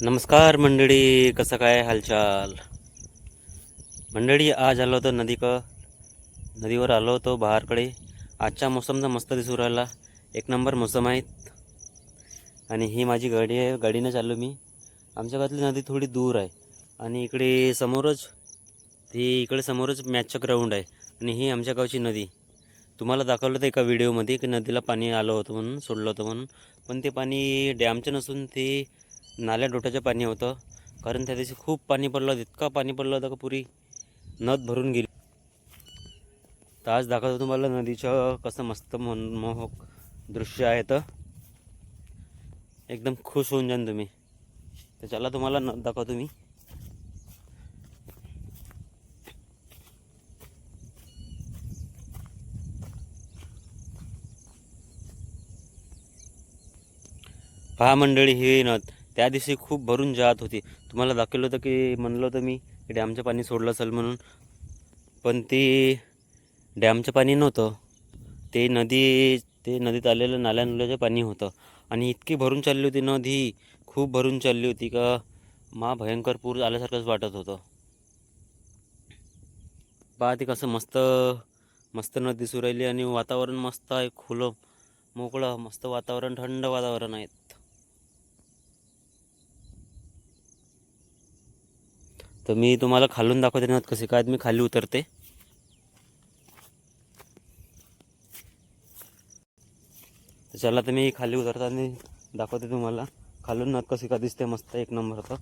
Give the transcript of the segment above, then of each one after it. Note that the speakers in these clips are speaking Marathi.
नमस्कार मंडळी कसं काय हालचाल? मंडळी आज आलो होतो नदी नदीवर आलो होतो बहारकडे. आजच्या तर मस्त दिसू राहिला. एक नंबर मोसम आहेत आणि ही माझी गाडी आहे. गाडीनं चाललो मी. आमच्या गावातली नदी थोडी दूर आहे. आणि इकडे समोरच ती इकडे समोरच मॅचचं ग्राउंड आहे. आणि ही आमच्या गावची नदी. तुम्हाला दाखवलं होतं एका व्हिडिओमध्ये की नदीला पाणी आलं होतं म्हणून सोडलं होतं म्हणून. पण ते पाणी डॅमचं नसून ते नाल्या डोट्याचं पाणी होतं. कारण त्या दिवशी खूप पाणी पडलं. होतं इतका पाणी पडलं होतं का पुरी नद भरून गेली. तर आज दाखवतो तुम्हाला नदीचं कसं मस्त मनमोहक दृश्य आहे तर एकदम खुश होऊन जाल तुम्ही. तर चला तुम्हाला नद दाखवतो मी. पहा मंडळी ही नद. त्या दिवशी खूप भरून जात होती. तुम्हाला दाखवलं होतं की म्हणलं होतं मी की डॅमचं पाणी सोडलं असेल म्हणून. पण ते डॅमचं पाणी नव्हतं. ते नदी ते नदीत आलेलं नाल्यानुल्याचं पाणी होतं. आणि इतकी भरून चालली होती नदी खूप भरून चालली होती का मा भयंकर पूर आल्यासारखंच वाटत होतं. पहा ते कसं मस्त मस्त नदी दिसू राहिली आणि वातावरण मस्त आहे खुलं मोकळं मस्त वातावरण थंड वातावरण आहे. तर मी तुम्हाला खालून दाखवते ना कसे काय मी खाली उतरते. चला तर मी खाली उतरताना दाखवते तुम्हाला. खालून नद कशी का दिसते मस्त एक नंबर तर.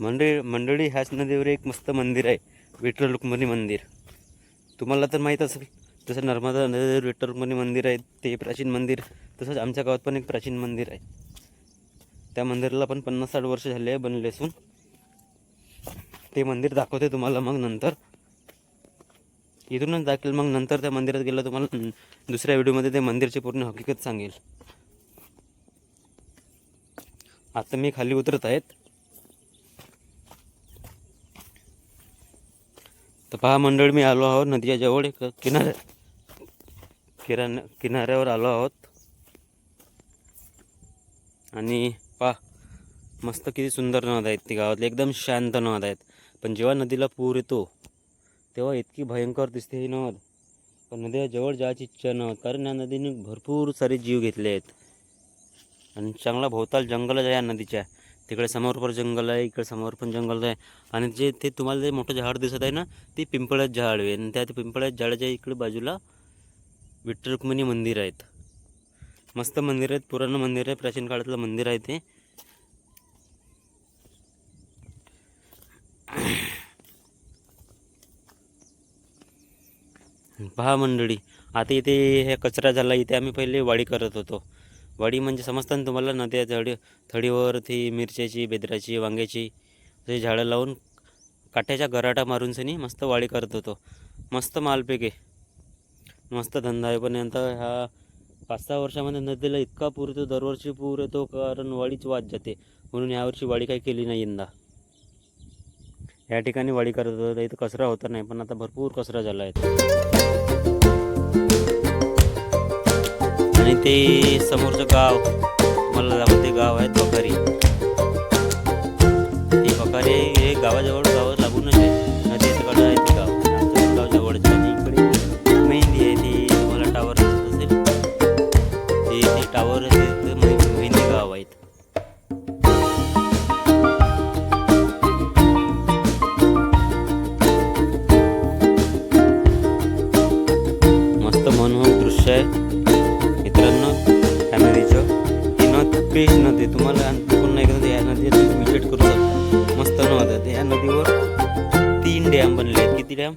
मंडळी मंडळी ह्याच नदीवर एक मस्त मंदिर आहे. विठ्ठल रुक्मिणी मंदिर. तुम्हाला तर माहीत असेल. जसं नर्मदा नदीवर विठ्ठल मंदिर आहे ते प्राचीन मंदिर. तसंच आमच्या गावात पण एक प्राचीन मंदिर आहे. त्या मंदिराला पण पन्नास साठ वर्ष झाले आहे बनले असून. ते मंदिर दाखवते तुम्हाला मग नंतर. इथूनच दाखवेल मग नंतर त्या मंदिरात गेलं तुम्हाला दुसऱ्या व्हिडिओमध्ये ते मंदिरची पूर्ण हकीकत सांगेल. आता मी खाली उतरत आहेत. तर पहा मंडळ मी आलो आहोत नदीच्या जवळ एक किनाऱ्या किराण किनाऱ्यावर आलो आहोत. आणि पा मस्त किती सुंदर नद आहेत ती गावातली. एकदम शांत नद आहेत. पण जेव्हा नदीला पूर येतो तेव्हा इतकी भयंकर दिसते ही नद. पण नदीला जवळ जायची इच्छा नव्हत कारण या नदीने भरपूर सारे जीव घेतले आहेत. आणि चांगला भोवताल जंगलच आहे या नदीच्या. तिकडे समोर पण जंगल आहे इकडे समोर पण जंगल आहे. आणि जे ते तुम्हाला जे मोठं झाड दिसत आहे ना ते पिंपळ्यात झाड आहे. आणि त्या पिंपळाच्या झाडाच्या इकडे बाजूला विठ्ठल रुक्मिणी मंदिर आहेत. मस्त मंदिर आहेत पुराण मंदिर आहे प्राचीन काळातलं मंदिर आहे ते. पहा मंडळी आता इथे हे कचरा झाला इथे आम्ही पहिले वाडी करत होतो. वाडी म्हणजे समजता ना तुम्हाला नद्या झाडी थडीवर ती मिरच्याची बेदराची वांग्याची ते झाडं लावून काट्याच्या गराटा मारून सनी मस्त वाडी करत होतो. मस्त मालपैकी. मस्त धंदा आहे. पण यंदा ह्या पाच सहा वर्षामध्ये नदीला इतका पूर येतो दरवर्षी पूर येतो कारण वाडीच वाद जाते. म्हणून यावर्षी वाडी काही केली नाही यंदा. या ठिकाणी वाडी करत होता इथं कचरा होता नाही पण आता भरपूर कचरा झाला आहे. आणि ते समोरचं गाव मला दाखवते गाव आहे बकारी ते बकारी हे गावाजवळ गाव आहे या नदीवर तीन डॅम बनले आहेत किती डॅम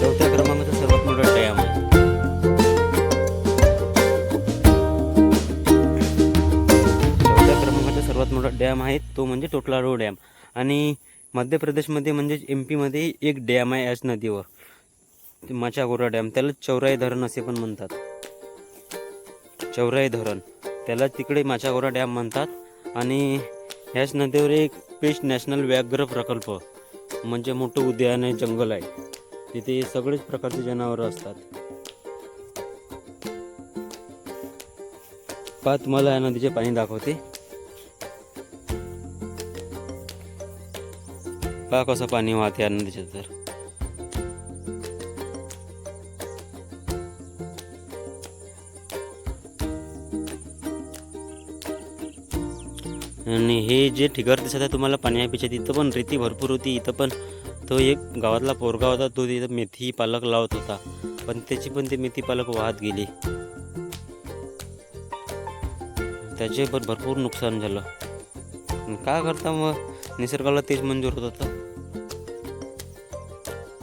चौथ्या क्रमांकाचा सर्वात मोठा डॅम आहे. चौथ्या क्रमांकाचा सर्वात मोठा डॅम आहे तो म्हणजे टोटलाडो डॅम. आणि मध्य प्रदेशमध्ये म्हणजेच एम पीमध्ये एक डॅम आहे याच नदीवर. माचागोरा डॅम त्याला चौराई धरण असे पण म्हणतात. चौराई धरण त्याला तिकडे माचागोरा डॅम म्हणतात. आणि ह्याच नदीवर एक पेश नॅशनल व्याघ्र प्रकल्प म्हणजे मोठं उद्यान आहे जंगल आहे. तिथे सगळेच प्रकारचे जनावरं असतात. पहा तुम्हाला या नदीचे पाणी दाखवते. पा कसं पाणी वाहते या नदीचं तर. आणि हे जे ठिगर दिसत आहे तुम्हाला पाण्यापेक्षा तिथं पण रेती भरपूर होती इथं पण तो एक गावातला पोरगा होता तो तिथं मेथी पालक लावत होता. पण त्याची पण ते मेथी पालक वाहत गेली. त्याचे पण भरपूर नुकसान झालं. काय करता मग? निसर्गाला तेच मंजूर होत होतं.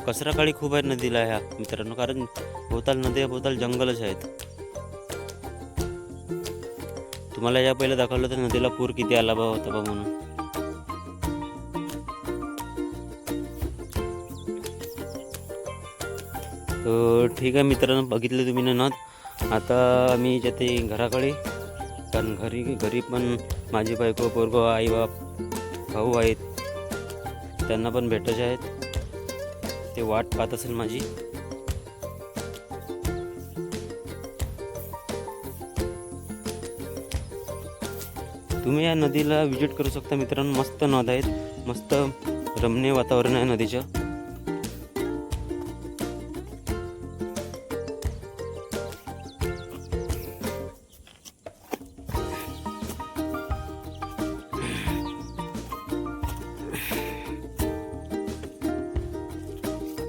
कचरा काळी खूप आहे नदीला ह्या मित्रांनो कारण भोवताल नदी भोवताल जंगलच आहेत. तुम्हाला या पहिलं दाखवलं तर नदीला पूर किती आला बा होता बा म्हणून. तर ठीक आहे मित्रांनो बघितलं तुम्ही ना आता मी जाते घराकडे. कारण घरी घरी पण माझी बायको पोरगो आई बाप भाऊ आहेत. त्यांना पण भेटायचे आहेत. ते वाट पाहत असेल माझी. तुम्ही या नदीला व्हिजिट करू शकता मित्रांनो. मस्त नद आहेत. मस्त रमणीय वातावरण आहे नदीचं.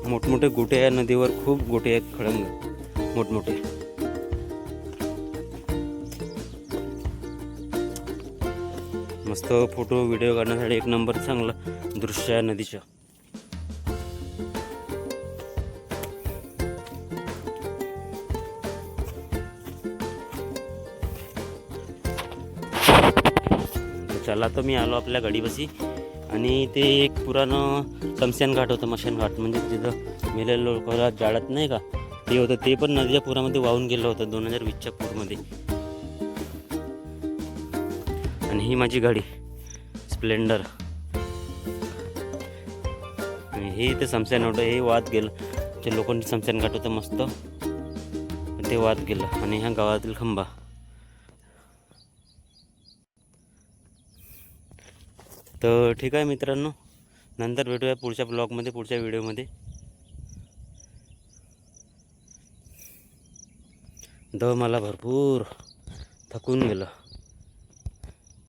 मोठमोठे गोटे आहे नदीवर खूप गोटे आहेत खळंग मोठमोठे. मस्त फोटो व्हिडिओ काढण्यासाठी एक नंबर चांगला दृश्य आहे नदीचं चला तर मी आलो आपल्या गाडीपाशी. आणि ते एक पुराणं समशान घाट होतं मशान घाट म्हणजे तिथं मेलेल्या लोकांना जाळत नाही का? ते होतं. ते पण नदीच्या पुरामध्ये वाहून गेलं होतं दोन हजार वीसच्या पूरमध्ये. आणि ही माझी गाडी. स्प्लेंडर. आणि हे ते समशान होतं. हे वाद गेलं. ते लोकांनी समशान घाट होतं मस्त. ते वाद गेलं. आणि ह्या गावातील खंबा. तर ठीक आहे मित्रांनो नंतर भेटूया पुढच्या ब्लॉगमध्ये पुढच्या व्हिडिओमध्ये. द मला भरपूर थकून गेलं.